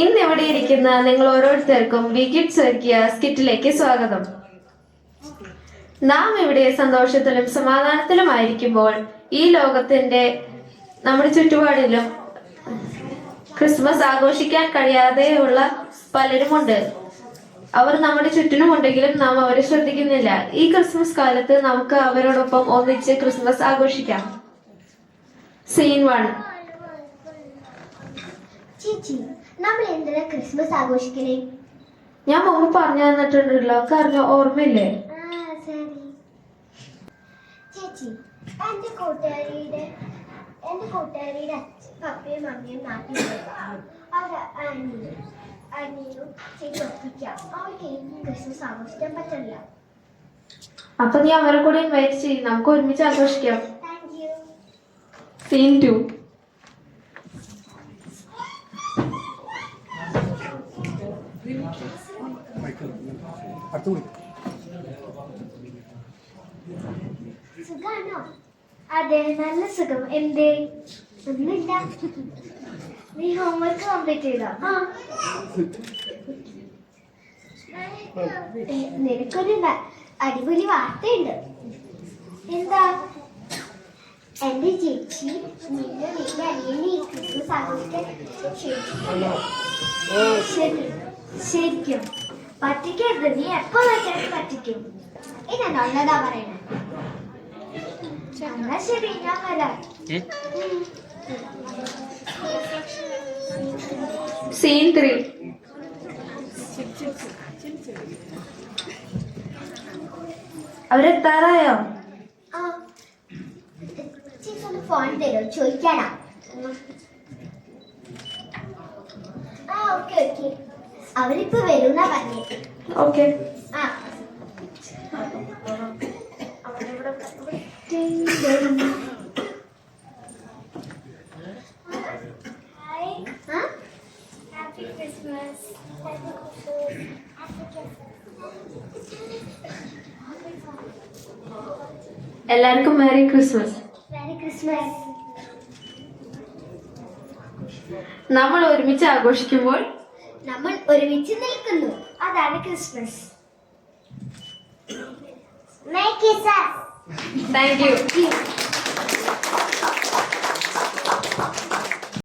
ഇന്ന് ഇവിടെ ഇരിക്കുന്ന നിങ്ങൾ ഓരോരുത്തർക്കും വി കിഡ്സ് ഒരുക്കിയ സ്കിറ്റിലേക്ക് സ്വാഗതം. നാം ഇവിടെ സന്തോഷത്തിലും സമാധാനത്തിലും സമാധാനത്തിലുമായിരിക്കുമ്പോൾ ഈ ലോകത്തിന്റെ നമ്മുടെ ചുറ്റുപാടിലും ക്രിസ്മസ് ആഘോഷിക്കാൻ കഴിയാതെയുള്ള പലരുമുണ്ട്. അവർ നമ്മുടെ ചുറ്റിനുമുണ്ടെങ്കിലും നാം അവരെ ശ്രദ്ധിക്കുന്നില്ല. ഈ ക്രിസ്മസ് കാലത്ത് നമുക്ക് അവരോടൊപ്പം ഒന്നിച്ച് ക്രിസ്മസ് ആഘോഷിക്കാം. Scene one. ചേച്ചി നമ്മൾ എന്തിനാ ക്രിസ്മസ് ആഘോഷിക്കണേ ഞാൻ മുമ്പ് പറഞ്ഞു തന്നിട്ടുണ്ടല്ലോ കാരണം ഓർമ്മയില്ലേ? ചേച്ചി എന്റെ കൂട്ടുകാരിയുടെ എന്റെ കൂട്ടുകാരിയുടെ അച്ഛൻ പപ്പയും മമ്മിയും നാട്ടിൽ അവർ അനിയും അനിയും ചേച്ചി ഒപ്പിക്കാം അവർക്ക് എനിക്ക് ക്രിസ്മസ് ആഘോഷിക്കാൻ പറ്റില്ല അപ്പൊ നീ അവരെ കൂടെ ഇൻവൈറ്റ് ചെയ്യും. നമുക്ക് ഒരുമിച്ച് ആഘോഷിക്കാം. സീൻ ടു സുഖാണോ? അതെ നല്ല സുഖം. എന്തേ? ഒന്നുമില്ല. നീ ഹോംവർക്ക് കംപ്ലീറ്റ് ചെയ്തോ? നിനക്കൊരു അടിപൊളി വാർത്തയുണ്ട്. എന്താ? എന്റെ ചേച്ചി നിന്റെ വീട്ടിലെ അനിയനെ ക്രിസ്മസ് ആഘോഷിക്കാൻ ക്ഷണിച്ചിട്ടുണ്ട്. ശരി ശരിക്കും. പറ്റിക്കരുത്. നീ എപ്പോ നോക്കിയാലും പറ്റിക്കും. ഇത് നല്ലതാ പറയണേ എന്നാ ശരി ഞാൻ വരാം. സീൻ ത്രീ അവരെത്താറായോ ഫോൺ തരോ? ചോദിക്കാനാ. ആ ഓക്കെ ഓക്കെ. അവരിപ്പോ വരുന്ന പറഞ്ഞു ഓക്കെ. എല്ലാവർക്കും മേരി ക്രിസ്മസ്. നമ്മൾ ഒരുമിച്ച് ആഘോഷിക്കുമ്പോൾ നമ്മൾ ഒരുമിച്ച് നിൽക്കുന്നു. അതാണ് Christmas. Thank you. Thank you